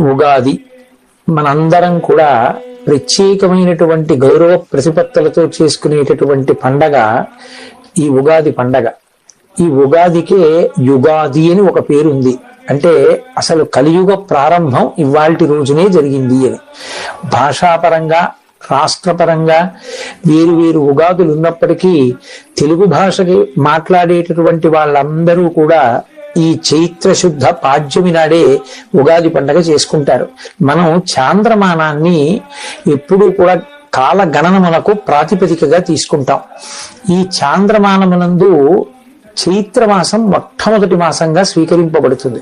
ఉగాది. మనందరం కూడా ప్రత్యేకమైనటువంటి గౌరవ ప్రతిపత్తులతో చేసుకునేటటువంటి పండగ ఈ ఉగాది పండగ. ఈ ఉగాదికే యుగాది అని ఒక పేరు ఉంది అంటే అసలు కలియుగ ప్రారంభం ఇవాల్టి రోజునే జరిగింది అని. భాషాపరంగా రాష్ట్రపరంగా వేరు వేరు ఉగాదులు ఉన్నప్పటికీ తెలుగు భాషకి మాట్లాడేటటువంటి వాళ్ళందరూ కూడా ఈ చైత్ర శుద్ధ పాడ్యమి నాడే ఉగాది పండగ చేసుకుంటారు. మనం చాంద్రమానాన్ని ఎప్పుడూ కూడా కాల గణనమునకు ప్రాతిపదికగా తీసుకుంటాం. ఈ చాంద్రమానమునందు చైత్రమాసం మొట్టమొదటి మాసంగా స్వీకరింపబడుతుంది.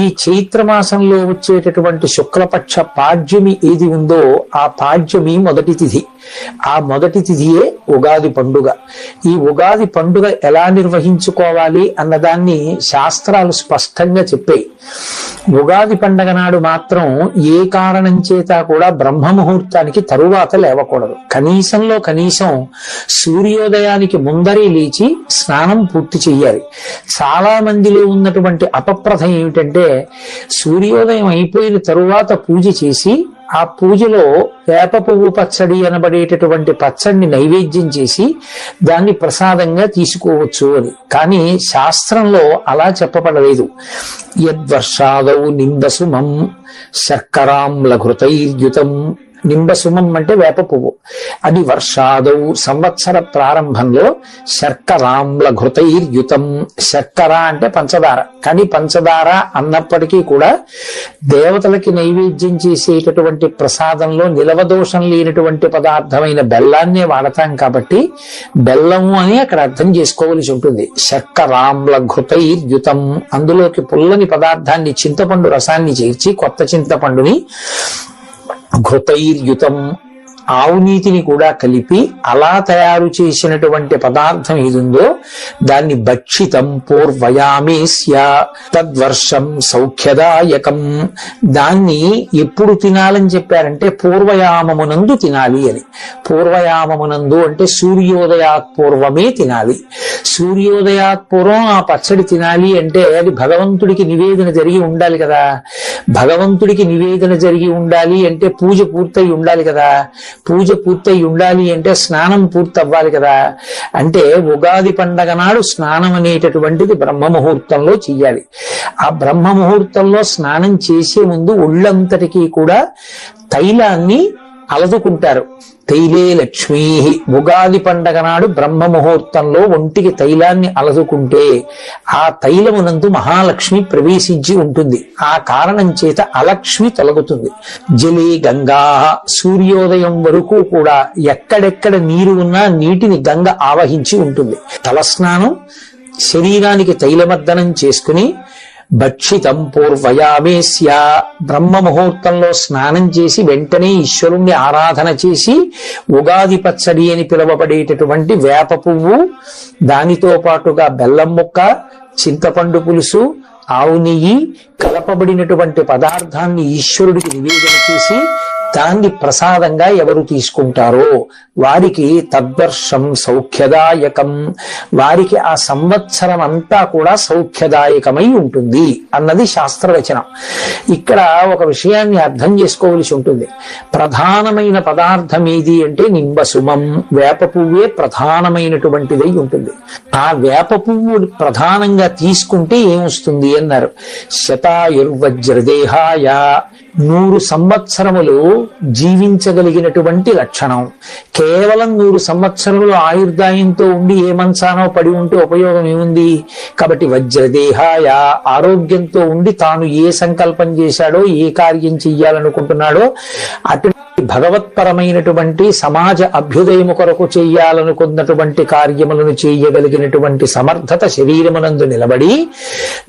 ఈ చైత్రమాసంలో వచ్చేటటువంటి శుక్లపక్ష పాడ్యమి ఏది ఉందో ఆ పాడ్యమి మొదటి తిథి. ఆ మొదటి తిథియే ఉగాది పండుగ. ఈ ఉగాది పండుగ ఎలా నిర్వహించుకోవాలి అన్నదాన్ని శాస్త్రాలు స్పష్టంగా చెప్పాయి. ఉగాది పండగ నాడు మాత్రం ఏ కారణం చేత కూడా బ్రహ్మ ముహూర్తానికి తరువాత లేవకూడదు. కనీసంలో కనీసం సూర్యోదయానికి ముందరే లేచి స్నానం పూర్తి చెయ్యాలి చాలా మందిలో ఉన్నటువంటి అపప్రథ ఏమిటంటే సూర్యోదయం అయిపోయిన తరువాత పూజ చేసి ఆ పూజలో వేప పువ్వు పచ్చడి అనబడేటటువంటి పచ్చడిని నైవేద్యం చేసి దాన్ని ప్రసాదంగా తీసుకోవచ్చు అని. కానీ శాస్త్రంలో అలా చెప్పబడలేదు. యద్వర్షాదౌ నింబసుమం శర్కరాంలఘృతైర్యుతం నింబసుమం అంటే వేప పువ్వు. అది వర్షాదౌ సంవత్సర ప్రారంభంలో శర్కరాంల ఘృతైర్యుతం. శర్కర అంటే పంచదార. కానీ పంచదార అన్నప్పటికీ కూడా దేవతలకి నైవేద్యం చేసేటటువంటి ప్రసాదంలో నిలవదోషం లేనటువంటి పదార్థమైన బెల్లాన్నే వాడతాం కాబట్టి బెల్లము అని అక్కడ అర్థం చేసుకోవలసి ఉంటుంది. శర్కరాంల ఘృతైర్యుతం. అందులోకి పుల్లని పదార్థాన్ని చింతపండు రసాన్ని చేర్చి కొత్త చింతపండుని ఘృతైర్యుతం ఆవు నీతిని కూడా కలిపి అలా తయారు చేసినటువంటి పదార్థం ఏదుందో దాన్ని భక్షితం పూర్వయామేస్య తద్వర్షం సౌఖ్యదాయకం. దాన్ని ఎప్పుడు తినాలని చెప్పారంటే పూర్వయామమునందు తినాలి అని. పూర్వయామమునందు అంటే సూర్యోదయాత్ పూర్వమే తినాలి. సూర్యోదయాత్ పూర్వం ఆ పచ్చడి తినాలి అంటే అది భగవంతుడికి నివేదన జరిగి ఉండాలి కదా. భగవంతుడికి నివేదన జరిగి ఉండాలి అంటే పూజ పూర్తయి ఉండాలి కదా. పూజ పూర్తయి ఉండాలి అంటే స్నానం పూర్తి అవ్వాలి కదా. అంటే ఉగాది పండగ నాడు స్నానం అనేటటువంటిది బ్రహ్మ ముహూర్తంలో చెయ్యాలి. ఆ బ్రహ్మ ముహూర్తంలో స్నానం చేసే ముందు ఒళ్ళంతటికీ కూడా తైలాన్ని అలదుకుంటారు తైలే లక్ష్మీ. ఉగాది పండగ నాడు బ్రహ్మ ముహూర్తంలో ఒంటికి తైలాన్ని అలదుకుంటే ఆ తైలమునందు మహాలక్ష్మి ప్రవేశించి ఉంటుంది. ఆ కారణం చేత అలక్ష్మి తొలగుతుంది. జలే గంగా. సూర్యోదయం వరకు కూడా ఎక్కడెక్కడ నీరు ఉన్నా నీటిని గంగ ఆవహించి ఉంటుంది. తలస్నానం శరీరానికి తైలమర్దనం చేసుకుని భక్షితం పూర్వయామేస్య. బ్రహ్మ ముహూర్తంలో స్నానం చేసి వెంటనే ఈశ్వరుణ్ణి ఆరాధన చేసి ఉగాది పచ్చడి అని పిలువబడేటటువంటి వేప పువ్వు దానితో పాటుగా బెల్లం ముక్క చింతపండు పులుసు ఆవు నెయ్యి కలపబడినటువంటి పదార్థాన్ని ఈశ్వరుడికి నివేదన చేసి దాన్ని ప్రసాదంగా ఎవరు తీసుకుంటారో? వారికి తద్వర్షం సౌఖ్యదాయకం. వారికి ఆ సంవత్సరం అంతా కూడా సౌఖ్యదాయకమై ఉంటుంది అన్నది శాస్త్రవచనం. ఇక్కడ ఒక విషయాన్ని అర్థం చేసుకోవలసి ఉంటుంది. ప్రధానమైన పదార్థం ఏది అంటే నింబసుమం. వేప పువ్వే ప్రధానమైనటువంటిదై ఉంటుంది. ఆ వేప పువ్వు ప్రధానంగా తీసుకుంటే ఏమొస్తుంది అన్నారు? శతాయుర్వజ్రదేహాయ. నూరు సంవత్సరములు జీవించగలిగినటువంటి లక్షణం. కేవలం నూరు సంవత్సరములు ఆయుర్దాయంతో ఉండి ఏ మంచానో పడి ఉంటే ఉపయోగం ఏముంది? కాబట్టి వజ్రదేహాయ ఆరోగ్యంతో ఉండి తాను ఏ సంకల్పం చేశాడో ఏ కార్యం చెయ్యాలనుకుంటున్నాడో అటు భగవత్పరమైనటువంటి సమాజ అభ్యుదయము కొరకు చేయాలనుకున్నటువంటి కార్యములను చేయగలిగినటువంటి సమర్థత శరీరమునందు నిలబడి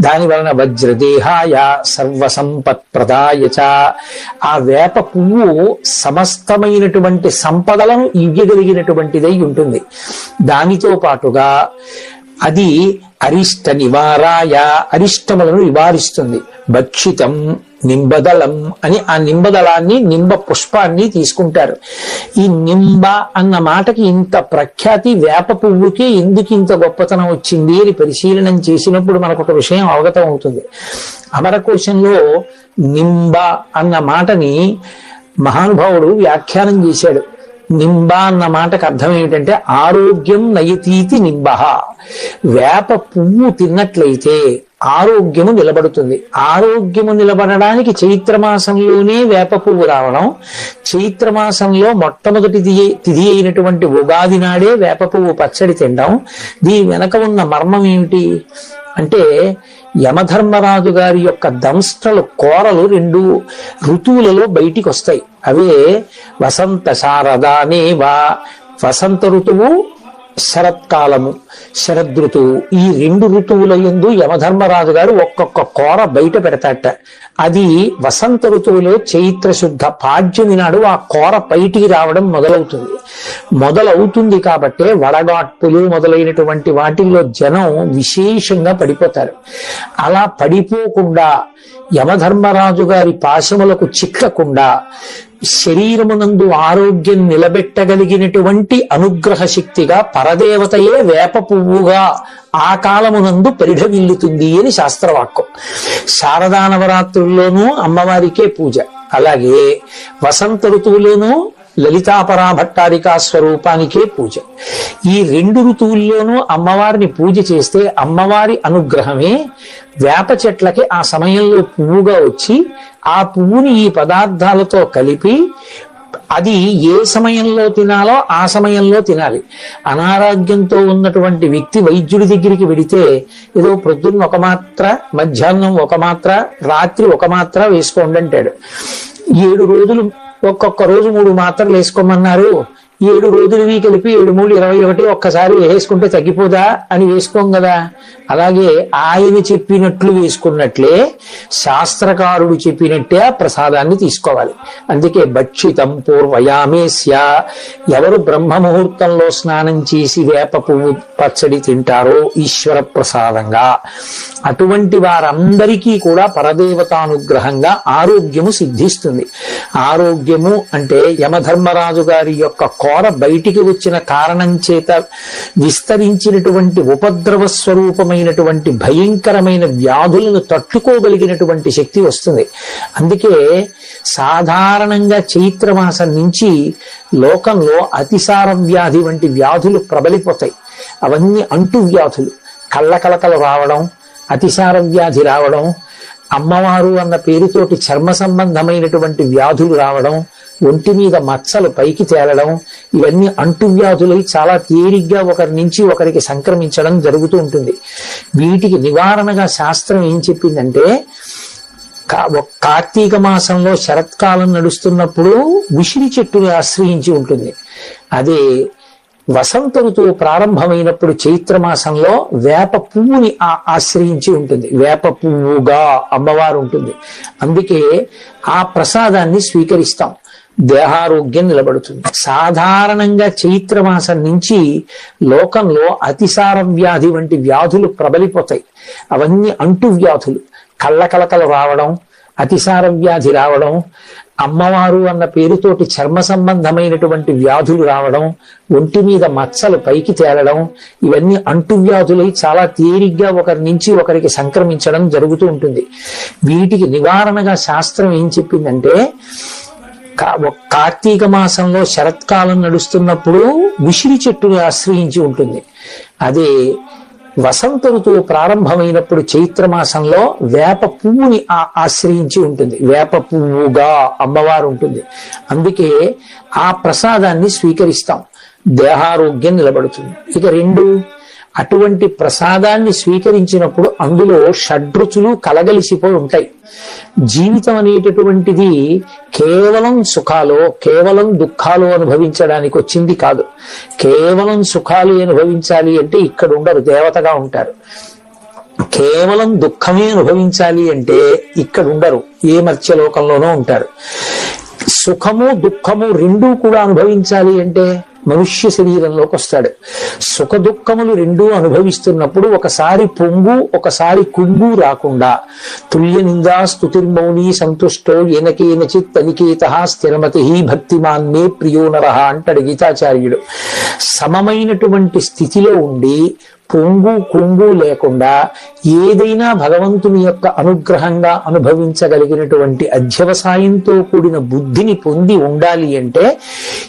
దాని వలన వజ్రదేహాయ సర్వసంపత్ ప్రదాయ ఆ వేప పువ్వు సమస్తమైనటువంటి సంపదలను ఇవ్వగలిగినటువంటిదై ఉంటుంది. దానితో పాటుగా అది అరిష్ట నివారాయ అరిష్టములను నివారిస్తుంది. భక్షితం నింబదళం అని ఆ నింబదళాన్ని నింబ పుష్పాన్ని తీసుకుంటారు. ఈ నింబ అన్న మాటకి ఇంత ప్రఖ్యాతి వేప పువ్వుకి ఎందుకు ఇంత గొప్పతనం వచ్చింది అని పరిశీలనం చేసినప్పుడు మనకు ఒక విషయం అవగతం అవుతుంది. అమరకోశంలో నింబ అన్న మాటని మహానుభావుడు వ్యాఖ్యానం చేశాడు. నింబ అన్న మాటకు అర్థం ఏమిటంటే ఆరోగ్యం నయతీతి నింబ. వేప పువ్వు తిన్నట్లయితే ఆరోగ్యము నిలబడుతుంది. ఆరోగ్యము నిలబడడానికి చైత్రమాసంలోనే వేప పువ్వు రావడం. చైత్రమాసంలో మొట్టమొదటి తిథి అయినటువంటి ఉగాది నాడే వేప పువ్వు పచ్చడి తినడం. దీని వెనక ఉన్న మర్మం ఏమిటి? అంటే యమధర్మరాజు గారి యొక్క దంష్టలు కోరలు రెండు ఋతువులలో బయటికి వస్తాయి అవే వసంత శారదానేవా వసంత ఋతువు శరత్కాలము శరదృతువు ఈ రెండు ఋతువుల ఎందు యమధర్మరాజు గారు ఒక్కొక్క కోర బయట పెడతాట అది వసంత ఋతువులో చైత్ర శుద్ధ పాడ్యమి నాడు ఆ కోర బయటికి రావడం మొదలవుతుంది. మొదలవుతుంది కాబట్టే వడగాట్పులు మొదలైనటువంటి వాటిల్లో జనం విశేషంగా పడిపోతారు. అలా పడిపోకుండా యమధర్మరాజు గారి పాశములకు చిక్కకుండా శరీరమునందు ఆరోగ్యం నిలబెట్టగలిగినటువంటి అనుగ్రహ శక్తిగా పరదేవతయే వేప పువ్వుగా ఆ కాలమునందు పరిఢవిల్లుతుంది అని శాస్త్రవాక్యం. శారదా నవరాత్రుల్లోనూ అమ్మవారికే పూజ. అలాగే వసంత ఋతువులోనూ లలితాపరాభట్టారికా స్వరూపానికే పూజ. ఈ రెండు ఋతువుల్లోనూ అమ్మవారిని పూజ చేస్తే అమ్మవారి అనుగ్రహమే వేప చెట్లకి ఆ సమయంలో పువ్వుగా వచ్చి ఆ పువ్వుని ఈ పదార్థాలతో కలిపి అది ఏ సమయంలో తినాలో ఆ సమయంలో తినాలి. అనారోగ్యంతో ఉన్నటువంటి వ్యక్తి వైద్యుడి దగ్గరికి వెడితే ఏదో ప్రొద్దున్న ఒక మాత్ర మధ్యాహ్నం ఒక మాత్ర రాత్రి ఒక మాత్ర వేసుకోండి అంటాడు ఏడు రోజులు ఒక్కొక్క రోజు మూడు మాత్రలు వేసుకోమన్నారు. ఏడు రోజులవి కలిపి ఏడు మూడు ఇరవై ఒకటి ఒక్కసారి వేసుకుంటే తగ్గిపోదా అని వేసుకోం కదా. అలాగే ఆయన చెప్పినట్లు వేసుకున్నట్లే శాస్త్రకారుడు చెప్పినట్టే ఆ ప్రసాదాన్ని తీసుకోవాలి. అందుకే భక్షితం పూర్వయామేస్య ఎవరు బ్రహ్మ ముహూర్తంలో స్నానం చేసి వేప పువ్వు పచ్చడి తింటారో ఈశ్వర ప్రసాదంగా. అటువంటి వారందరికీ కూడా పరదేవతానుగ్రహంగా ఆరోగ్యము సిద్ధిస్తుంది. ఆరోగ్యము అంటే యమధర్మరాజు గారి యొక్క కోర బయటికి వచ్చిన కారణం చేత విస్తరించినటువంటి ఉపద్రవ స్వరూపమైనటువంటి భయంకరమైన వ్యాధులను తట్టుకోగలిగినటువంటి శక్తి వస్తుంది. అందుకే సాధారణంగా చైత్రమాసం నుంచి లోకంలో అతిసార వ్యాధి వంటి వ్యాధులు ప్రబలిపోతాయి. అవన్నీ అంటు వ్యాధులు. కళ్ళకలకలు రావడం అతిసార వ్యాధి రావడం అమ్మవారు అన్న పేరుతోటి చర్మ సంబంధమైనటువంటి వ్యాధులు రావడం ఒంటి మీద మచ్చలు పైకి తేలడం ఇవన్నీ అంటువ్యాధులై చాలా తేలిగ్గా ఒకరి నుంచి ఒకరికి సంక్రమించడం జరుగుతూ ఉంటుంది. వీటికి నివారణగా శాస్త్రం ఏం చెప్పిందంటే కా- కార్తీక మాసంలో శరత్కాలం నడుస్తున్నప్పుడు ఉసిరి చెట్టుని ఆశ్రయించి ఉంటుంది. అదే వసంత ఋతువు ప్రారంభమైనప్పుడు చైత్ర మాసంలో వేప పువ్వుని ఆశ్రయించి ఉంటుంది. వేప పువ్వుగా అమ్మవారు ఉంటుంది. అందుకే ఆ ప్రసాదాన్ని స్వీకరిస్తాం. దేహారోగ్యం నిలబడుతుంది. సాధారణంగా చైత్ర మాసం నుంచి లోకంలో అతిసార వ్యాధి వంటి వ్యాధులు ప్రబలిపోతాయి. అవన్నీ అంటు వ్యాధులు. కళ్ళకలకలు రావడం అతిసార వ్యాధి రావడం అమ్మవారు అన్న పేరుతోటి చర్మ సంబంధమైనటువంటి వ్యాధులు రావడం ఒంటి మీద మచ్చలు పైకి తేలడం ఇవన్నీ అంటు వ్యాధులై చాలా తేలిగ్గా ఒకరి నుంచి ఒకరికి సంక్రమించడం జరుగుతూ ఉంటుంది. వీటికి నివారణగా శాస్త్రం ఏం చెప్పిందంటే కార్తీక మాసంలో శరత్కాలం నడుస్తున్నప్పుడు ఉసిరి చెట్టుని ఆశ్రయించి ఉంటుంది. అదే వసంత ఋతువు ప్రారంభమైనప్పుడు చైత్ర మాసంలో వేప పువ్వుని ఆశ్రయించి ఉంటుంది. వేప పువ్వుగా అమ్మవారు ఉంటుంది. అందుకే ఆ ప్రసాదాన్ని స్వీకరిస్తాం. దేహారోగ్యం నిలబడుతుంది. ఇక రెండు అటువంటి ప్రసాదాన్ని స్వీకరించినప్పుడు అందులో షడ్రుచులు కలగలిసిపోయి ఉంటాయి. జీవితం అనేటటువంటిది కేవలం సుఖాలు కేవలం దుఃఖాలు అనుభవించడానికి వచ్చింది కాదు. కేవలం సుఖాలు అనుభవించాలి అంటే ఇక్కడ ఉండరు దేవతగా ఉంటారు. కేవలం దుఃఖమే అనుభవించాలి అంటే ఇక్కడ ఉండరు ఏ మత్స్యలోకంలోనూ ఉంటారు. సుఖము దుఃఖము రెండూ కూడా అనుభవించాలి అంటే మనుష్య శరీరంలోకి వస్తాడు. సుఖ దుఃఖములు రెండూ అనుభవిస్తున్నప్పుడు ఒకసారి పొంగు ఒకసారి కుంగు రాకుండా తుల్య నిందా స్తుతిర్మౌని సంతుష్టో ఏనకేనచిత్ అనికేత స్థిరమతి భక్తిమాన్ మే ప్రియో నర అంటాడు గీతాచార్యుడు. సమమైనటువంటి స్థితిలో ఉండి పొంగు కుంగు లేకుండా ఏదైనా భగవంతుని యొక్క అనుగ్రహంగా అనుభవించగలిగినటువంటి అధ్యవసాయంతో కూడిన బుద్ధిని పొంది ఉండాలి అంటే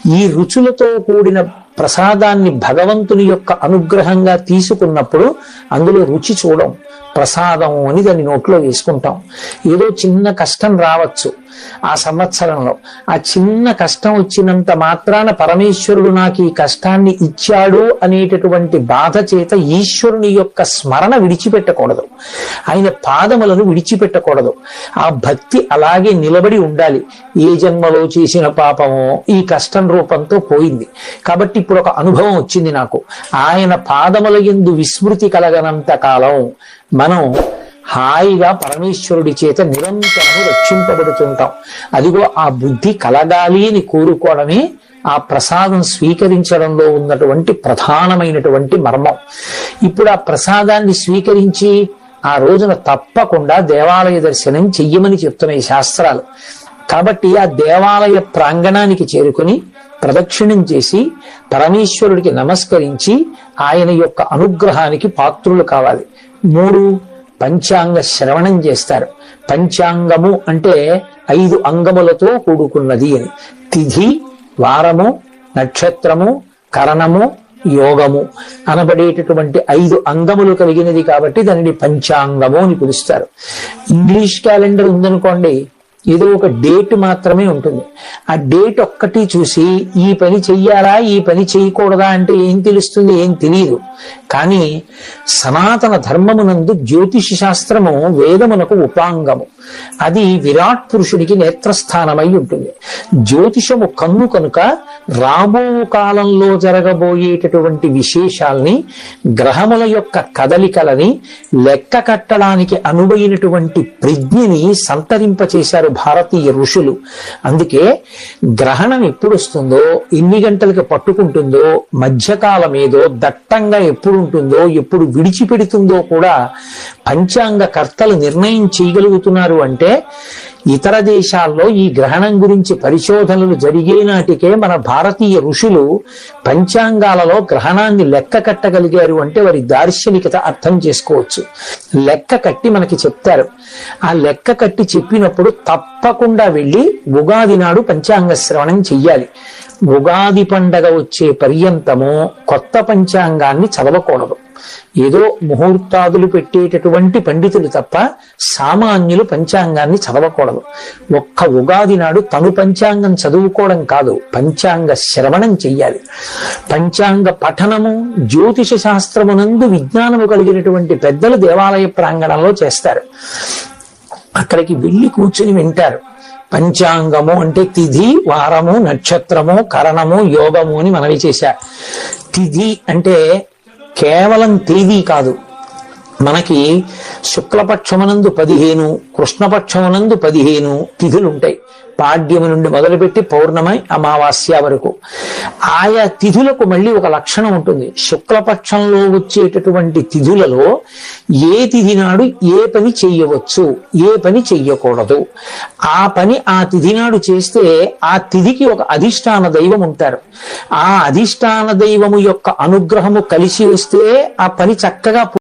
ఈ రుచులతో కూడిన ప్రసాదాన్ని భగవంతుని యొక్క అనుగ్రహంగా తీసుకున్నప్పుడు అందులో రుచి చూడం. ప్రసాదం అని దాన్ని నోట్లో వేసుకుంటాం. ఏదో చిన్న కష్టం రావచ్చు ఆ సంవత్సరంలో. ఆ చిన్న కష్టం వచ్చినంత మాత్రాన పరమేశ్వరుడు నాకు ఈ కష్టాన్ని ఇచ్చాడు అనేటటువంటి బాధ చేత ఈశ్వరుని యొక్క స్మరణ విడిచిపెట్టకూడదు. ఆయన పాదములను విడిచిపెట్టకూడదు. ఆ భక్తి అలాగే నిలబడి ఉండాలి. ఏ జన్మలో చేసిన పాపమో ఈ కష్టం రూపంతో పోయింది. కాబట్టి ఇప్పుడు ఒక అనుభవం వచ్చింది నాకు. ఆయన పాదముల ఎందు విస్మృతి కలగనంత కాలం మనం హాయిగా పరమేశ్వరుడి చేత నిరంతరము రక్షింపబడుతుంటాం. అదిగో ఆ బుద్ధి కలగాలి అని కోరుకోవడమే ఆ ప్రసాదం స్వీకరించడంలో ఉన్నటువంటి ప్రధానమైనటువంటి మర్మం. ఇప్పుడు ఆ ప్రసాదాన్ని స్వీకరించి ఆ రోజున తప్పకుండా దేవాలయ దర్శనం చెయ్యమని చెప్తున్నాయి శాస్త్రాలు. కాబట్టి ఆ దేవాలయ ప్రాంగణానికి చేరుకుని ప్రదక్షిణం చేసి పరమేశ్వరుడికి నమస్కరించి ఆయన యొక్క అనుగ్రహానికి పాత్రులు కావాలి. మూడు పంచాంగ శ్రవణం చేస్తారు. పంచాంగము అంటే ఐదు అంగములతో కూడుకున్నది అని. తిథి వారము నక్షత్రము కరణము యోగము అనబడేటటువంటి ఐదు అంగములు కలిగినది కాబట్టి దానిని పంచాంగము అని పిలుస్తారు. ఇంగ్లీష్ క్యాలెండర్ ఉందనుకోండి ఏదో ఒక డేట్ మాత్రమే ఉంటుంది. ఆ డేట్ ఒక్కటి చూసి ఈ పని చెయ్యాలా ఈ పని చేయకూడదా అంటే ఏం తెలుస్తుంది ఏం తెలియదు. కానీ సనాతన ధర్మమునందు జ్యోతిష శాస్త్రము వేదమునకు ఉపాంగము. అది విరాట్ పురుషుడికి నేత్రస్థానమై ఉంటుంది. జ్యోతిషము కన్ను కనుక రాబో కాలంలో జరగబోయేటటువంటి విశేషాల్ని గ్రహముల యొక్క కదలికలని లెక్క కట్టడానికి అనువైనటువంటి ప్రజ్ఞని సంతరింపచేశారు భారతీయ ఋషులు. అందుకే గ్రహణం ఎప్పుడు వస్తుందో ఎన్ని గంటలకు పట్టుకుంటుందో మధ్యకాలం ఏదో దట్టంగా ఎప్పుడు ఉంటుందో ఎప్పుడు విడిచిపెడుతుందో కూడా పంచాంగ కర్తలు నిర్ణయం చేయగలుగుతున్నారు అంటే ఇతర దేశాల్లో ఈ గ్రహణం గురించి పరిశోధనలు జరిగే నాటికే మన భారతీయ ఋషులు పంచాంగాలలో గ్రహణాన్ని లెక్క కట్టగలిగారు అంటే వారి దార్శనికత అర్థం చేసుకోవచ్చు. లెక్క కట్టి మనకి చెప్తారు. ఆ లెక్క కట్టి చెప్పినప్పుడు తప్పకుండా వెళ్ళి ఉగాది నాడు పంచాంగ శ్రవణం చెయ్యాలి. ఉగాది పండగ వచ్చే పర్యంతము కొత్త పంచాంగాన్ని చదవకూడదు. ఏదో ముహూర్తాదులు పెట్టేటటువంటి పండితులు తప్ప సామాన్యులు పంచాంగాన్ని చదవకూడదు. ఒక్క ఉగాది నాడు తను పంచాంగం చదువుకోవడం కాదు పంచాంగ శ్రవణం చెయ్యాలి. పంచాంగ పఠనము జ్యోతిష శాస్త్రమునందు విజ్ఞానము కలిగినటువంటి పెద్దలు దేవాలయ ప్రాంగణంలో చేస్తారు. అక్కడికి వెళ్ళి కూర్చుని వింటారు. పంచాంగము అంటే తిథి వారము నక్షత్రము కరణము యోగము అని మనవి చేశారు. తిథి అంటే కేవలం తేదీ కాదు. మనకి శుక్లపక్షమునందు పదిహేను కృష్ణపక్షమునందు పదిహేను తిథులు ఉంటాయి పాడ్యము నుండి మొదలుపెట్టి పౌర్ణమై అమావాస్య వరకు. ఆయా తిథులకు మళ్ళీ ఒక లక్షణం ఉంటుంది. శుక్లపక్షంలో వచ్చేటటువంటి తిథులలో ఏ తిథి నాడు ఏ పని చెయ్యవచ్చు? ఏ పని చెయ్యకూడదు? ఆ పని ఆ తిథి నాడు చేస్తే ఆ తిథికి ఒక అధిష్టాన దైవం ఉంటారు. ఆ అధిష్టాన దైవము యొక్క అనుగ్రహము కలిసి వస్తే ఆ పని చక్కగా